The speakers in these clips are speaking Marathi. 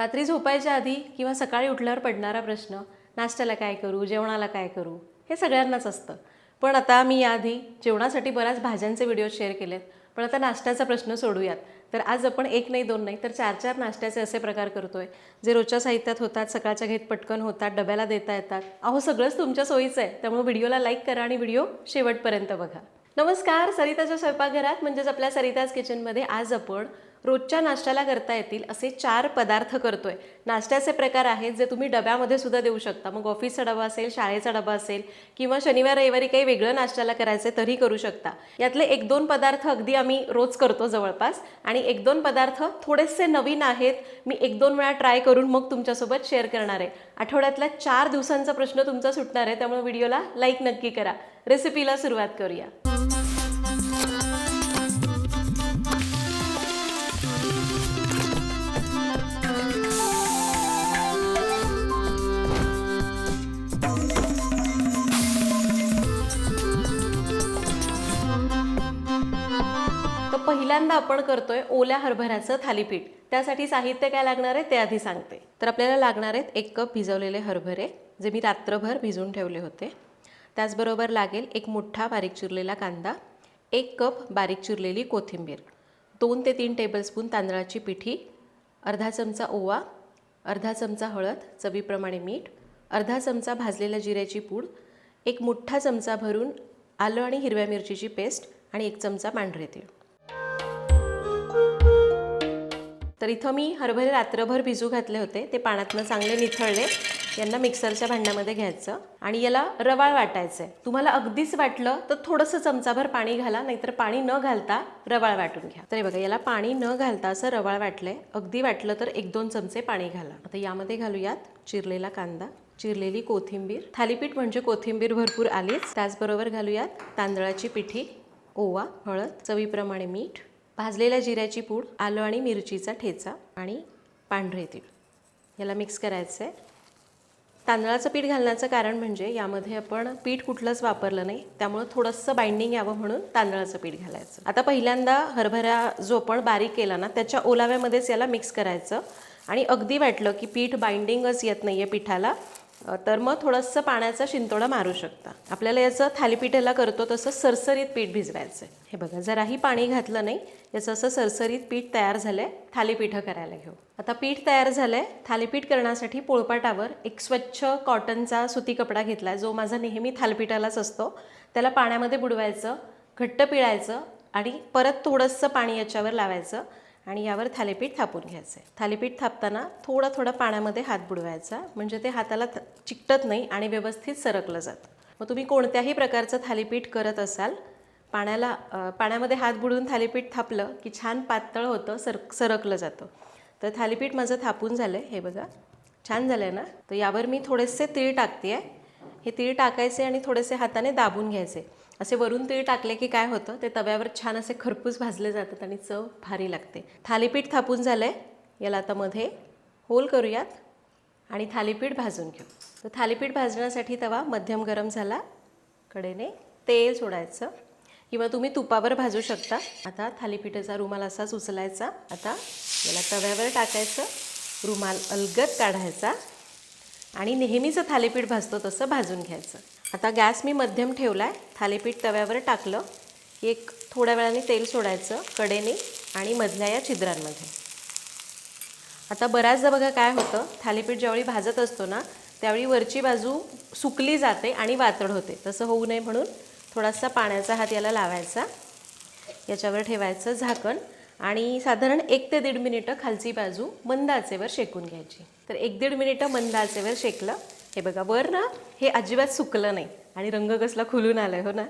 रात्री झोपायच्या आधी किंवा सकाळी उठल्यावर पडणारा प्रश्न नाश्त्याला काय करू जेवणाला काय करू हे सगळ्यांनाच असतं. पण आता मी याआधी जेवणासाठी बऱ्याच भाज्यांचे व्हिडिओ शेअर केलेत. पण आता नाश्त्याचा प्रश्न सोडूयात. तर आज आपण एक नाही दोन नाही तर चार चार नाश्त्याचे असे प्रकार करतोय जे रोजच्या साहित्यात होतात सकाळच्या घेत पटकन होतात डब्याला देता येतात. अहो सगळंच तुमच्या सोयीचं आहे. त्यामुळे व्हिडिओला लाईक करा आणि व्हिडिओ शेवटपर्यंत बघा. नमस्कार सरिताच्या स्वयंपाकघरात म्हणजेच आपल्या सरिताज किचनमध्ये आज आपण रोजच्या नाश्त्याला करता येतील असे चार पदार्थ करतोय. नाश्त्याचे प्रकार आहेत जे तुम्ही डब्यामध्ये सुद्धा देऊ शकता. मग ऑफिसचा डबा असेल शाळेचा डबा असेल किंवा शनिवार रविवारी काही वेगळं नाश्त्याला करायचे तरी करू शकता. यातले एक दोन पदार्थ अगदी आम्ही रोज करतो जवळपास आणि एक दोन पदार्थ थोडेसे नवीन आहेत मी एक दोन वेळा ट्राय करून मग तुमच्यासोबत शेअर करणार आहे. आठवड्यातल्या चार दिवसांचा प्रश्न तुमचा सुटणार आहे त्यामुळे व्हिडिओला लाईक नक्की करा. रेसिपीला सुरुवात करूया. पहिल्यांदा आपण करतोय ओल्या हरभऱ्याचं थालीपीठ. त्यासाठी साहित्य काय लागणार आहे ते आधी सांगते. तर आपल्याला लागणार आहेत एक कप भिजवलेले हरभरे जे मी रात्रभर भिजून ठेवले होते. त्याचबरोबर लागेल एक मोठा बारीक चिरलेला कांदा एक कप बारीक चिरलेली कोथिंबीर दोन ते तीन टेबलस्पून तांदळाची पिठी अर्धा चमचा ओवा अर्धा चमचा हळद चवीप्रमाणे मीठ अर्धा चमचा भाजलेल्या जिऱ्याची पूड एक मोठा चमचा भरून आलं आणि हिरव्या मिरचीची पेस्ट आणि एक चमचा पांढरे तीळ. तर इथं मी हरभरे रात्रभर भिजू घातले होते. ते पाण्यातनं चांगले निथळले. यांना मिक्सरच्या भांड्यामध्ये घ्यायचं. आणि याला रवाळ वाटायचं आहे तुम्हाला अगदीच वाटलं तर थोडंसं चमचाभर पाणी घाला नाहीतर पाणी न घालता रवाळ वाटून घ्या. तर बघा याला पाणी न घालता असं रवाळ वाटलंय. अगदी वाटलं तर एक दोन चमचे पाणी घाला. आता यामध्ये घालूयात चिरलेला कांदा चिरलेली कोथिंबीर. थालीपीठ म्हणजे कोथिंबीर भरपूर आलीच. त्याचबरोबर घालूयात तांदळाची पिठी ओवा हळद चवीप्रमाणे मीठ भाजलेल्या जिऱ्याची पूड आलं आणि मिरचीचा ठेचा आणि पांढरे तीळ. याला मिक्स करायचं आहे तांदळाचं पीठ घालण्याचं कारण म्हणजे यामध्ये आपण पीठ कुठलंच वापरलं नाही त्यामुळं थोडंसं बाइंडिंग यावं म्हणून तांदळाचं पीठ घालायचं. आता पहिल्यांदा हरभरा जो आपण बारीक केला ना त्याच्या ओलाव्यामध्येच याला मिक्स करायचं. आणि अगदी वाटलं की पीठ बाइंडिंगच येत नाही आहे पिठाला तर मग थोडंसं पाण्याचा शिंतोडा मारू शकता. आपल्याला याचं थालीपीठाला करतो तसं सरसरीत पीठ भिजवायचं आहे हे बघा जराही पाणी घातलं नाही याचं असं सरसरीत पीठ तयार झालं आहे थालीपीठं करायला घेऊ. आता पीठ तयार झालं आहे थालीपीठ करण्यासाठी पोळपाटावर एक स्वच्छ कॉटनचा सुती कपडा घेतला जो माझा नेहमी थालीपीठालाच असतो. त्याला पाण्यामध्ये बुडवायचं घट्ट पिळायचं आणि परत थोडंसं पाणी याच्यावर लावायचं. आणि यावर थालीपीठ थापून घ्यायचं आहे थालीपीठ थापताना थोडा थोडा पाण्यामध्ये हात बुडवायचा म्हणजे ते हाताला चिकटत नाही आणि व्यवस्थित सरकलं जातं. मग तुम्ही कोणत्याही प्रकारचं थालीपीठ करत असाल पाण्याला पाण्यामध्ये हात बुडवून थालीपीठ थापलं की छान पातळ होतं सर सरकलं जातं. तर थालीपीठ माझं थापून झालं आहे हे बघा. छान झालं आहे ना? तर यावर मी थोडेसे तीळ टाकते आहे हे तीळ टाकायचे आणि थोडेसे हाताने दाबून घ्यायचे. असे वरून तीळ टाकले की काय होतं? ते तव्यावर छान असे खरपूस भाजले जातात आणि चव भारी लागते. थालीपीठ थापून झालं आहे याला आता मध्ये होल करूयात आणि थालीपीठ भाजून घेऊ. तर थालीपीठ भाजण्यासाठी तवा मध्यम गरम झाला. कडेने तेल सोडायचं. किंवा तुम्ही तुपावर भाजू शकता. आता थालीपीठाचा रुमाल असाच उचलायचा. आता याला तव्यावर टाकायचं. रुमाल अलगद काढायचा. आणि नेहमीचं थालीपीठ भाजतो तसं भाजून घ्यायचं. आता गॅस मी मध्यम ठेवला आहे थालीपीठ तव्यावर टाकलं. की एक थोड्या वेळाने तेल सोडायचं कडेने आणि मधल्या या छिद्रांमध्ये. आता बऱ्याचदा बघा काय होतं थालीपीठ ज्यावेळी भाजत असतो ना त्यावेळी वरची बाजू सुकली जाते आणि वातड होते. तसं होऊ नये म्हणून थोडासा पाण्याचा हात याला लावायचा. याच्यावर ठेवायचं झाकण आणि साधारण एक ते दीड मिनिटं खालची बाजू मंद आचेवर शेकून घ्यायची. तर एक दीड मिनिटं मंद आचेवर शेकलं. हे बघा वर ना हे अजिबात सुकलं नाही आणि रंग कसला खुलून आला आहे हो ना?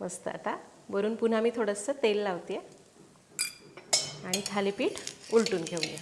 मस्त. आता वरून पुन्हा मी थोडंसं तेल लावते आणि थालीपीठ उलटून घेऊया.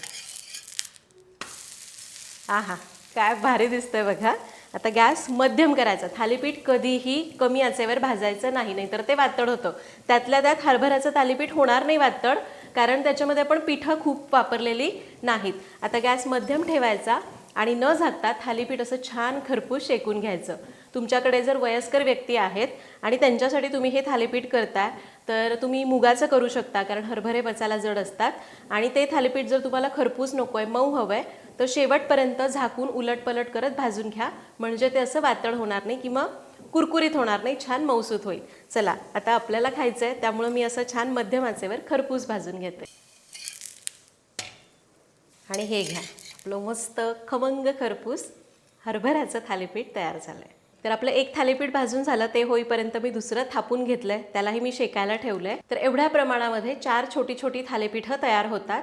आहा काय भारी दिसतंय बघा. आता गॅस मध्यम करायचा. थालीपीठ कधीही कमी आचेवर भाजायचं नाही नाहीतर ते वातड होतं. त्यातल्या त्यात हरभऱ्याचं थालीपीठ होणार नाही वातड कारण त्याच्यामध्ये आपण पिठं खूप वापरलेली नाहीत. आता गॅस मध्यम ठेवायचा. आणि न झाकता थालीपीठ असं छान खरपूस शेकून घ्यायचं. तुमच्याकडे जर वयस्कर व्यक्ती आहेत आणि त्यांच्यासाठी तुम्ही हे थालीपीठ करताय तर तुम्ही मुगाचं करू शकता कारण हरभरे पचायला जड असतात. आणि ते थालीपीठ जर तुम्हाला खरपूस नको आहे मऊ हवं आहे तर शेवटपर्यंत झाकून उलटपलट करत भाजून घ्या. म्हणजे ते असं वातळ होणार नाही किंवा कुरकुरीत होणार नाही छान मौसूत होईल. चला आता आपल्याला खायचं आहे त्यामुळं मी असं छान मध्यम आचेवर खरपूस भाजून घेते. आणि हे घ्या. आपलं मस्त खमंग खरपूस हरभऱ्याचं थालीपीठ तयार झालं आहे तर आपलं एक थालीपीठ भाजून झालं ते होईपर्यंत मी दुसरं थापून घेतलं आहे त्यालाही मी शेकायला ठेवलं आहे तर एवढ्या प्रमाणामध्ये चार छोटी छोटी थालीपीठं तयार होतात.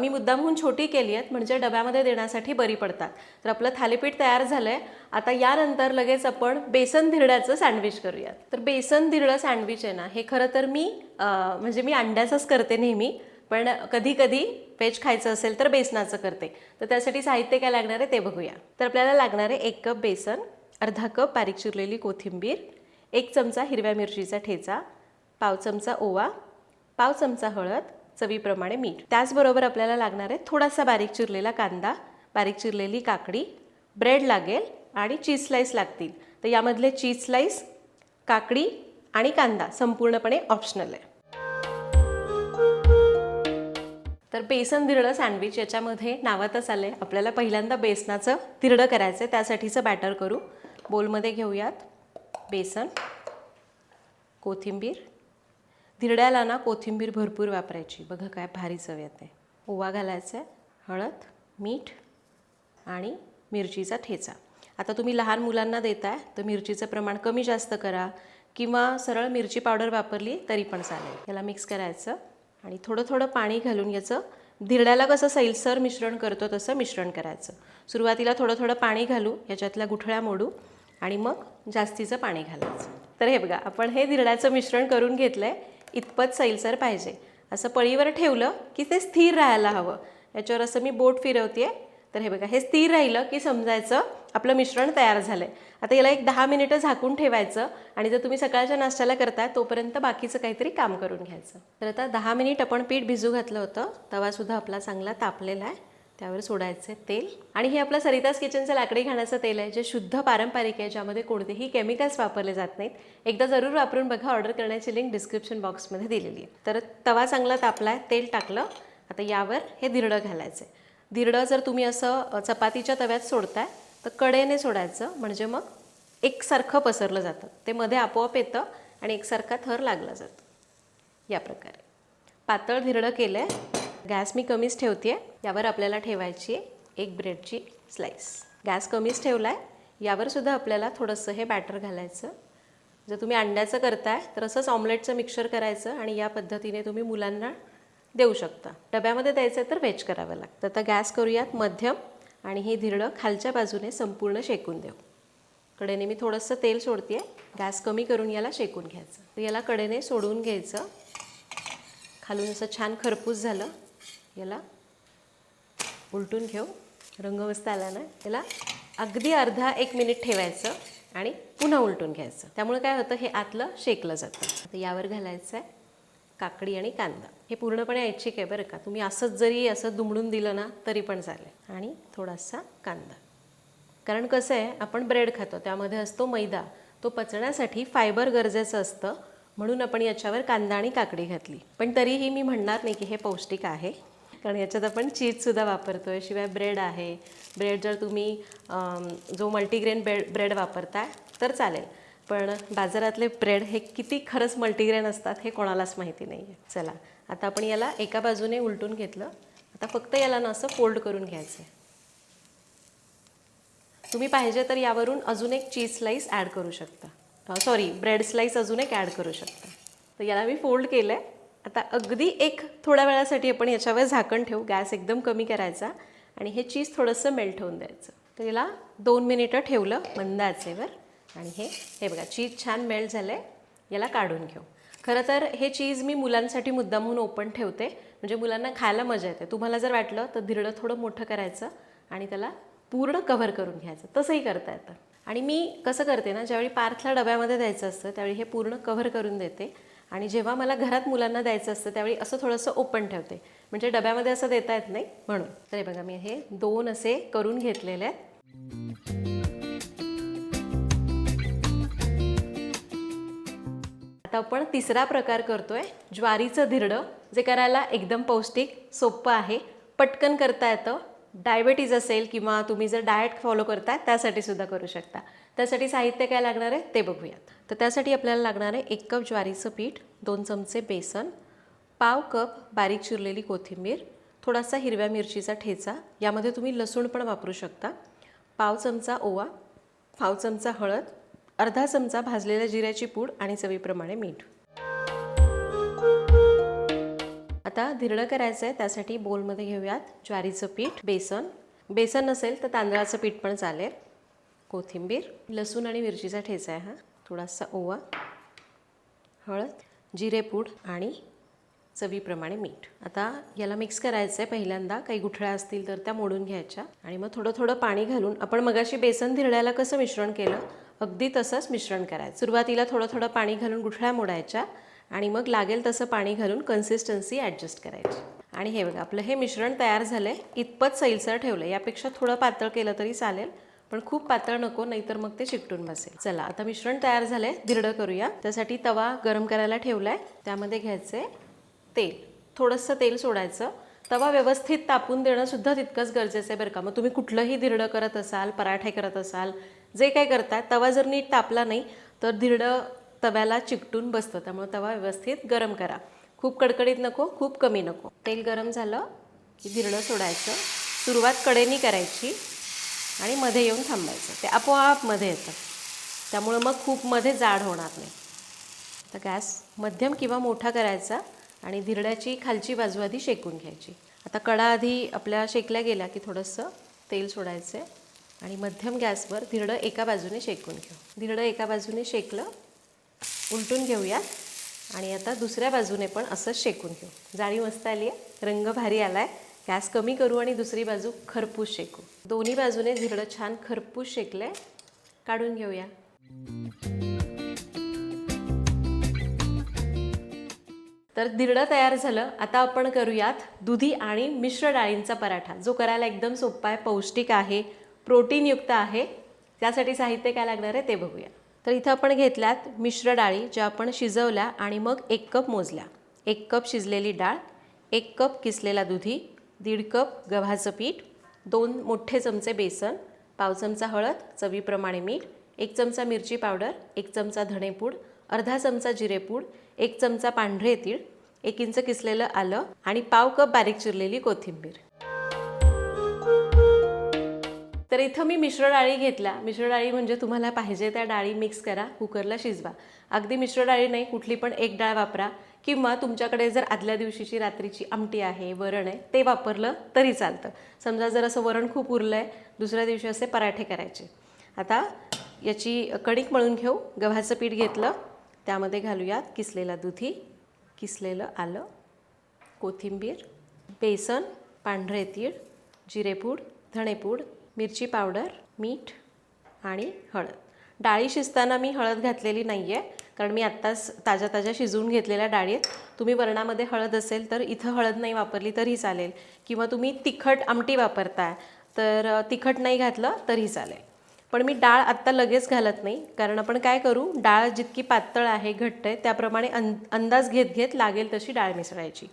मी मुद्दामहून छोटी केली आहेत म्हणजे डब्यामध्ये देण्यासाठी बरी पडतात. तर आपलं थालीपीठ तयार झालं आहे आता यानंतर लगेच आपण बेसन धिरड्याचं सँडविच करूयात. तर बेसन धिरडं सँडविच आहे ना हे खरं तर मी म्हणजे मी अंड्याचंच करते नेहमी. पण कधी कधी व्हेज खायचं असेल तर बेसनाचं करते. तर त्यासाठी साहित्य काय लागणार आहे ते बघूया. तर आपल्याला लागणार आहे एक कप बेसन अर्धा कप बारीक चिरलेली कोथिंबीर एक चमचा हिरव्या मिरचीचा ठेचा पाव चमचा ओवा पाव चमचा हळद चवीप्रमाणे मीठ. त्याचबरोबर आपल्याला लागणार आहे थोडासा बारीक चिरलेला कांदा बारीक चिरलेली काकडी ब्रेड लागेल आणि चीज स्लाईस लागतील. तर यामधले चीज स्लाईस काकडी आणि कांदा संपूर्णपणे ऑप्शनल आहे. तर बेसन धिरडं सँडविच याच्यामध्ये नावातच आलं आहे आपल्याला पहिल्यांदा बेसनाचं धिरडं करायचं आहे त्यासाठीचं बॅटर करू. बोलमध्ये घेऊयात. बेसन कोथिंबीर. धिरड्याला ना कोथिंबीर भरपूर वापरायची. बघा काय भारी चव येते. ओवा घालायचा आहे हळद मीठ आणि मिरचीचा ठेचा. आता तुम्ही लहान मुलांना देताय तर मिरचीचं प्रमाण कमी जास्त करा. किंवा सरळ मिरची पावडर वापरली तरी पण चालेल. याला मिक्स करायचं. आणि थोडं थोडं पाणी घालून याचं धिरड्याला कसं सैलसर मिश्रण करतो तसं मिश्रण करायचं. सुरुवातीला थोडं थोडं पाणी घालू याच्यातल्या गुठळ्या मोडू आणि मग जास्तीचं पाणी घालायचं. तर हे बघा आपण हे धिरड्याचं मिश्रण करून घेतलं आहे इतपत सैलसर पाहिजे. असं पळीवर ठेवलं की ते स्थिर राहायला हवं. याच्यावर असं मी बोट फिरवते तर हे बघा हे स्थिर राहिलं की समजायचं आपलं मिश्रण तयार झालं आहे आता याला एक दहा मिनिटं झाकून ठेवायचं आणि जर तुम्ही सकाळच्या नाश्त्याला करताय तोपर्यंत बाकीचं काहीतरी काम करून घ्यायचं. तर आता दहा मिनिट आपण पीठ भिजू घातलं होतं तवासुद्धा आपला चांगला तापलेला आहे. त्यावर सोडायचं तेल. आणि हे आपलं सरितास किचनचं लाकडी खाण्याचं तेल आहे जे शुद्ध पारंपरिक आहे ज्यामध्ये कोणतेही केमिकल्स वापरले जात नाहीत. एकदा जरूर वापरून बघा ऑर्डर करण्याची लिंक डिस्क्रिप्शन बॉक्समध्ये दिलेली आहे. तर तवा चांगला तापला आहे तेल टाकलं. आता यावर हे धिरडं घालायचं आहे धिरडं जर तुम्ही असं चपातीच्या तव्यात सोडताय तर कडेने सोडायचं. म्हणजे मग एकसारखं पसरलं जातं. ते मध्ये आपोआप येतं आणि एकसारखा थर लागला जातो. या प्रकारे. पातळ धिरडं केलं आहे गॅस मी कमीच ठेवते यावर आपल्याला ठेवायची आहे एक ब्रेडची स्लाईस गॅस कमीच ठेवला आहे यावरसुद्धा आपल्याला थोडंसं हे बॅटर घालायचं. जर तुम्ही अंड्याचं करताय तर असंच ऑमलेटचं मिक्सर करायचं आणि या पद्धतीने तुम्ही मुलांना देऊ शकता. डब्यामध्ये द्यायचं आहे तर व्हेज करावं लागतं. तर गॅस करूयात मध्यम आणि हे धिरडं खालच्या बाजूने संपूर्ण शेकून देऊ. कडेने मी थोडंसं तेल सोडते गॅस कमी करून याला शेकून घ्यायचं. तर याला कडेने सोडून घ्यायचं. खालून असं छान खरपूस झालं. याला उलटून घेऊ. रंग मस्त आला ना? याला अगदी अर्धा एक मिनिट ठेवायचं आणि पुन्हा उलटून घ्यायचं. त्यामुळे काय होतं? हे आतलं शेकलं जातं. तर यावर घालायचं आहे काकडी आणि कांदा. हे पूर्णपणे ऐच्छिक आहे बरं का. तुम्ही असंच जरी असं दुमडून दिलं ना तरी पण चालेल. आणि थोडासा कांदा. कारण कसं आहे आपण ब्रेड खातो. त्यामध्ये असतो मैदा. तो पचण्यासाठी फायबर गरजेचं असतं. म्हणून आपण याच्यावर कांदा आणि काकडी घातली. पण तरीही मी म्हणणार नाही की हे पौष्टिक आहे. कारण याच्यात आपण चीजसुद्धा वापरतो आहे शिवाय ब्रेड आहे. ब्रेड जर तुम्ही जो मल्टीग्रेन ब्रेड ब्रेड वापरताय तर चालेल. पण बाजारातले ब्रेड हे किती खरंच मल्टीग्रेन असतात हे कोणालाच माहिती नाही आहे चला आता आपण याला एका बाजूने उलटून घेतलं. आता फक्त याला ना असं फोल्ड करून घ्यायचं आहे तुम्ही पाहिजे तर यावरून अजून एक चीज स्लाईस ॲड करू शकता. सॉरी ब्रेड स्लाईस अजून एक ॲड करू शकता. तर याला मी फोल्ड केलं आहे आता अगदी एक थोड्या वेळासाठी आपण याच्यावर झाकण ठेवू. गॅस एकदम कमी करायचा आणि हे चीज थोडंसं मेल्ट होऊन द्यायचं. तर याला दोन मिनिटं ठेवलं मंद आचेवर आणि हे हे बघा चीज छान मेल्ट झालं आहे याला काढून घेऊ. खरं तर हे चीज मी मुलांसाठी मुद्दामहून ओपन ठेवते. म्हणजे मुलांना खायला मजा येते. तुम्हाला जर वाटलं तर धिरडं थोडं मोठं करायचं आणि त्याला पूर्ण कव्हर करून घ्यायचं. तसंही करता येतं. आणि मी कसं करते ना ज्यावेळी पार्थला डब्यामध्ये द्यायचं असतं त्यावेळी हे पूर्ण कव्हर करून देते. आणि जेव्हा मला घरात मुलांना द्यायचं असतं त्यावेळी असं थोडंसं ओपन ठेवते. म्हणजे डब्यामध्ये असं देता येत नाही म्हणून. तर हे बघा मी हे दोन असे करून घेतलेले आहेत. आता आपण तिसरा प्रकार करतोय. ज्वारीचं धिरडं जे करायला एकदम पौष्टिक सोपं आहे. पटकन करता येतं. डायबेटीज असेल किंवा तुम्ही जर डाएट फॉलो करताय त्यासाठी सुद्धा करू शकता. त्यासाठी साहित्य काय लागणार आहे? ते बघूयात. तर त्यासाठी आपल्याला लागणार आहे एक कप ज्वारीचं पीठ दोन चमचे बेसन पाव कप बारीक चिरलेली कोथिंबीर थोडासा हिरव्या मिरचीचा ठेचा यामध्ये तुम्ही लसूण पण वापरू शकता. पाव चमचा ओवा पाव चमचा हळद अर्धा चमचा भाजलेल्या जिऱ्याची पूड आणि चवीप्रमाणे मीठ. आता धिरडं करायचं आहे त्यासाठी बोलमध्ये घेऊयात ज्वारीचं पीठ बेसन. बेसन नसेल तर तांदळाचं पीठ पण चालेल. कोथिंबीर लसूण आणि मिरचीचा ठेचा आहे हा. थोडासा ओवा हळद जिरेपूड आणि चवीप्रमाणे मीठ. आता याला मिक्स करायचं आहे पहिल्यांदा. काही गुठळ्या असतील तर त्या मोडून घ्यायच्या. आणि मग थोडं थोडं पाणी घालून आपण मगाशी बेसन धिरड्याला कसं मिश्रण केलं अगदी तसंच मिश्रण करायचं. सुरुवातीला थोडं थोडं पाणी घालून गुठळ्या मोडायच्या आणि मग लागेल तसं पाणी घालून कन्सिस्टन्सी ॲडजस्ट करायची. आणि हे बघा आपलं हे मिश्रण तयार झालं आहे इतपत सैलसर ठेवलं यापेक्षा थोडं पातळ केलं तरी चालेल पण खूप पातळ नको नाहीतर मग ते चिकटून बसेल. चला आता मिश्रण तयार झालं आहे धिरडं करूया. त्यासाठी तवा गरम करायला ठेवलाय. त्यामध्ये घ्यायचे तेल. थोडंसं तेल सोडायचं. तवा व्यवस्थित तापून देणं सुद्धा तितकंच गरजेचं आहे बरं का. मग तुम्ही कुठलंही धिरडं करत असाल पराठे करत असाल जे काय करताय तवा जर नीट तापला नाही तर धिरडं तव्याला चिकटून बसतं. त्यामुळे तवा व्यवस्थित गरम करा. खूप कडकडीत नको खूप कमी नको. तेल गरम झालं की धिरडं सोडायचं. सुरुवात कडेनी करायची आणि मध्ये येऊन थांबायचं. ते आपोआपमध्ये येतं. त्यामुळं मग खूप मध्ये जाड होणार नाही. तर गॅस मध्यम किंवा मोठा करायचा आणि धिरड्याची खालची बाजू आधी शेकून घ्यायची. आता कडा आधी आपल्या शेकल्या गेल्या की थोडंसं तेल सोडायचं आहे आणि मध्यम गॅसवर धिरडं एका बाजूने शेकून घेऊ. धिरडं एका बाजूने शेकलं उलटून घेऊयात. आणि आता दुसऱ्या बाजूने पण असं शेकून घेऊ. जाळी मस्त आली आहे रंग भारी आला आहे गॅस कमी करू आणि दुसरी बाजू खरपूस शेकू. दोन्ही बाजूने धिरडं छान खरपूस शेकलं आहे काढून घेऊया. तर धिरडं तयार झालं. आता आपण करूयात दुधी आणि मिश्र डाळींचा पराठा. जो करायला एकदम सोपा आहे पौष्टिक आहे प्रोटीनयुक्त आहे. त्यासाठी साहित्य काय लागणार आहे ते बघूया. तर इथं आपण घेतल्यात मिश्र डाळी ज्या आपण शिजवल्या आणि मग एक कप मोजल्या. एक कप शिजलेली डाळ एक कप किसलेला दुधी दीड कप गव्हाचं पीठ दोन मोठे चमचे बेसन पाव चमचा हळद चवीप्रमाणे मीठ एक चमचा मिरची पावडर एक चमचा धणेपूड अर्धा चमचा जिरेपूड एक चमचा पांढरे तीळ एक इंच किसलेलं आलं आणि पाव कप बारीक चिरलेली कोथिंबीर. तर इथं मी मिश्र डाळी घेतल्या. मिश्र डाळी म्हणजे तुम्हाला पाहिजे त्या डाळी मिक्स करा कुकरला शिजवा. अगदी मिश्र डाळी नाही कुठली पण एक डाळ वापरा. किंवा तुमच्याकडे जर आदल्या दिवशीची रात्रीची आमटी आहे वरण आहे ते वापरलं तरी चालतं. समजा जर असं वरण खूप उरलं आहे दुसऱ्या दिवशी असे पराठे करायचे. आता याची कणिक मळून घेऊ. गव्हाचं पीठ घेतलं. त्यामध्ये घालूयात किसलेला दुधी किसलेलं आलं कोथिंबीर बेसन पांढरे तीळ जिरेपूड धणेपूड मिरची पावडर मीठ आणि हळद. डाळी शिजताना मी हळद घातलेली नाही आहे कारण मी आत्ताच ताज्या ताज्या शिजवून घेतलेल्या डाळी आहेत. तुम्ही वरणामध्ये हळद असेल तर इथं हळद नाही वापरली तरी चालेल. किंवा तुम्ही तिखट आमटी वापरताय तर तिखट नाही घातलं तरी चालेल. पण मी डाळ आत्ता लगेच घालत नाही कारण आपण काय करू डाळ जितकी पातळ आहे घट्ट आहे त्याप्रमाणे अं अंदाज घेत घेत लागेल तशी डाळ मिसळायची.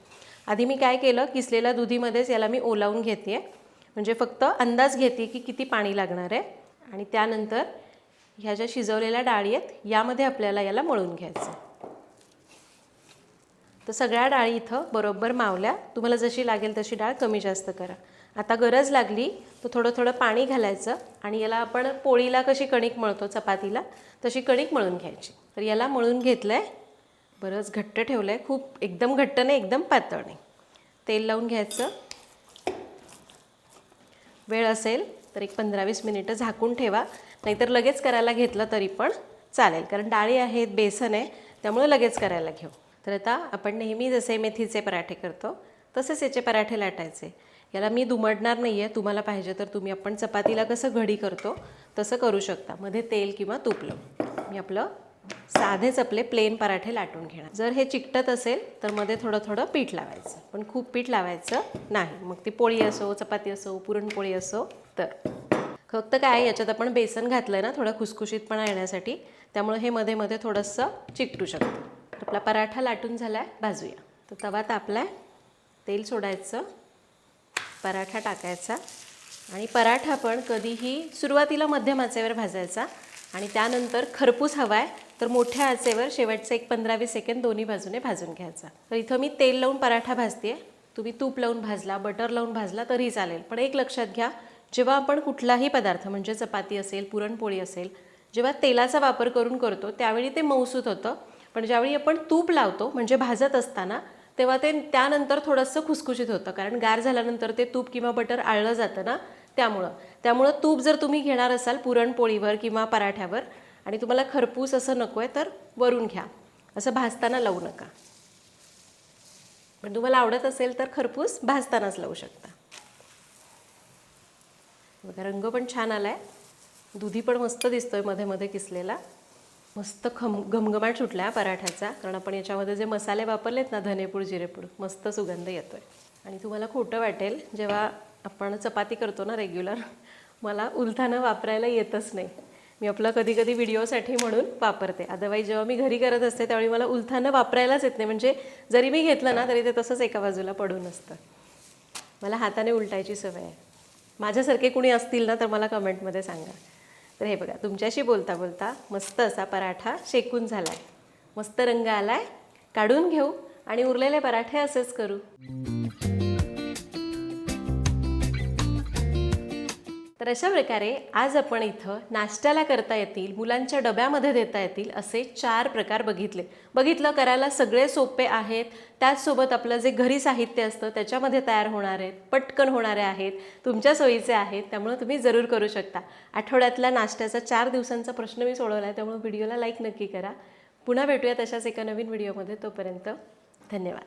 आधी मी काय केलं किसलेल्या दुधीमध्येच याला मी ओलावून घेते आहे म्हणजे फक्त अंदाज घेते की किती पाणी लागणार आहे आणि त्यानंतर ह्या ज्या शिजवलेल्या डाळी आहेत यामध्ये आपल्याला याला मळून घ्यायचं. तर सगळ्या डाळी इथं बरोबर मावल्या. तुम्हाला जशी लागेल तशी डाळ कमी जास्त करा. आता गरज लागली तर थोडं थोडं पाणी घालायचं आणि याला आपण पोळीला कशी कणिक मळतो चपातीला तशी कणिक मळून घ्यायची. तर याला मळून घेतलं आहे बरंच घट्ट ठेवलं आहे खूप एकदम घट्ट नाही एकदम पातळ नाही. तेल लावून घ्यायचं. वेळ असेल तर एक पंधरा वीस मिनिटं झाकून ठेवा. नाहीतर लगेच करायला घेतलं तरी पण चालेल. कारण डाळी आहेत बेसन आहे त्यामुळे लगेच करायला घेऊ. तर आता आपण नेहमी जसे मेथीचे पराठे करतो तसेच याचे पराठे लाटायचे. याला मी दुमडणार नाही आहे तुम्हाला पाहिजे तर तुम्ही आपण चपातीला कसं घडी करतो तसं करू शकता. मध्ये तेल किंवा तूप लावून. मी आपलं साधेच आपले प्लेन पराठे लाटून घेणार. जर हे चिकटत असेल तर मध्ये थोडं थोडं पीठ लावायचं. पण खूप पीठ लावायचं नाही. मग ती पोळी असो चपाती असो पुरणपोळी असो तर. फक्त काय याच्यात आपण बेसन घातलं ना थोडा खुसखुशीतपणा येण्यासाठी त्यामुळे हे मध्ये मध्ये थोडंसं चिकटू शकतं. तर आपला पराठा लाटून झाला आहे भाजूया. तर तवा तापला आहे तेल सोडायचं पराठा टाकायचा आणि पराठा पण कधीही सुरुवातीला मध्यम आचेवर भाजायचा आणि त्यानंतर खरपूस हवा आहे तर मोठ्या आचेवर शेवटचे एक पंधरा वीस सेकंद दोन्ही बाजूने भाजून घ्यायचा. तर इथं मी तेल लावून पराठा भाजते तुम्ही तूप लावून भाजला बटर लावून भाजला तरी चालेल. पण एक लक्षात घ्या जेव्हा आपण कुठलाही पदार्थ म्हणजे चपाती असेल पुरणपोळी असेल जेव्हा तेलाचा वापर करून करतो त्यावेळी ते मौसूत होतं. पण ज्यावेळी आपण तूप लावतो म्हणजे भाजत असताना तेव्हा ते त्यानंतर थोडंसं खुसखुशीत होतं. कारण गार झाल्यानंतर ते तूप किंवा बटर आळलं जातं ना त्यामुळं. त्यामुळं तूप जर तुम्ही घेणार असाल पुरणपोळीवर किंवा पराठ्यावर आणि तुम्हाला खरपूस असं नको आहे तर वरून घ्या. असं भाजताना लावू नका. पण तुम्हाला आवडत असेल तर खरपूस भाजतानाच लावू शकता. बघा रंग पण छान आलाय. दुधी पण मस्त दिसतोयमध्ये मध्ये किसलेला. मस्त खम घमघमाट सुटला आहे पराठ्याचा कारण आपण याच्यामध्ये जे मसाले वापरलेत ना धनेपूड जिरेपूड मस्त सुगंध येतो आहे आणि तुम्हाला खोटं वाटेल जेव्हा आपण चपाती करतो ना रेग्युलर मला उलथानं वापरायला येतच नाही. मी आपलं कधी कधी व्हिडिओसाठी म्हणून वापरते. अदरवाईज जेव्हा मी घरी करत असते त्यावेळी मला उलथानं वापरायलाच येत नाही. म्हणजे जरी मी घेतलं ना तरी ते तसंच एका बाजूला पडून असतं. मला हाताने उलटायची सवय आहे. माझ्यासारखे कुणी असतील ना तर मला कमेंटमध्ये सांगा. तर हे बघा तुमच्याशी बोलता बोलता मस्त असा पराठा शेकून झाला आहे मस्त रंग आला आहे काढून घेऊ आणि उरलेले पराठे असेच करू. तर अशा प्रकारे आज आपण इथं नाश्त्याला करता येतील मुलांच्या डब्यामध्ये देता येतील असे चार प्रकार बघितले. बघितलं करायला सगळे सोपे आहेत. त्याचसोबत आपलं जे घरी साहित्य असतं त्याच्यामध्ये तयार होणार आहेत पटकन होणारे आहेत तुमच्या सोयीचे आहेत त्यामुळे तुम्ही जरूर करू शकता. आठवड्यातल्या नाश्त्याचा चार दिवसांचा प्रश्न मी सोडवला आहे त्यामुळे व्हिडिओला लाईक नक्की करा. पुन्हा भेटूया तशाच एका नवीन व्हिडिओमध्ये तोपर्यंत धन्यवाद.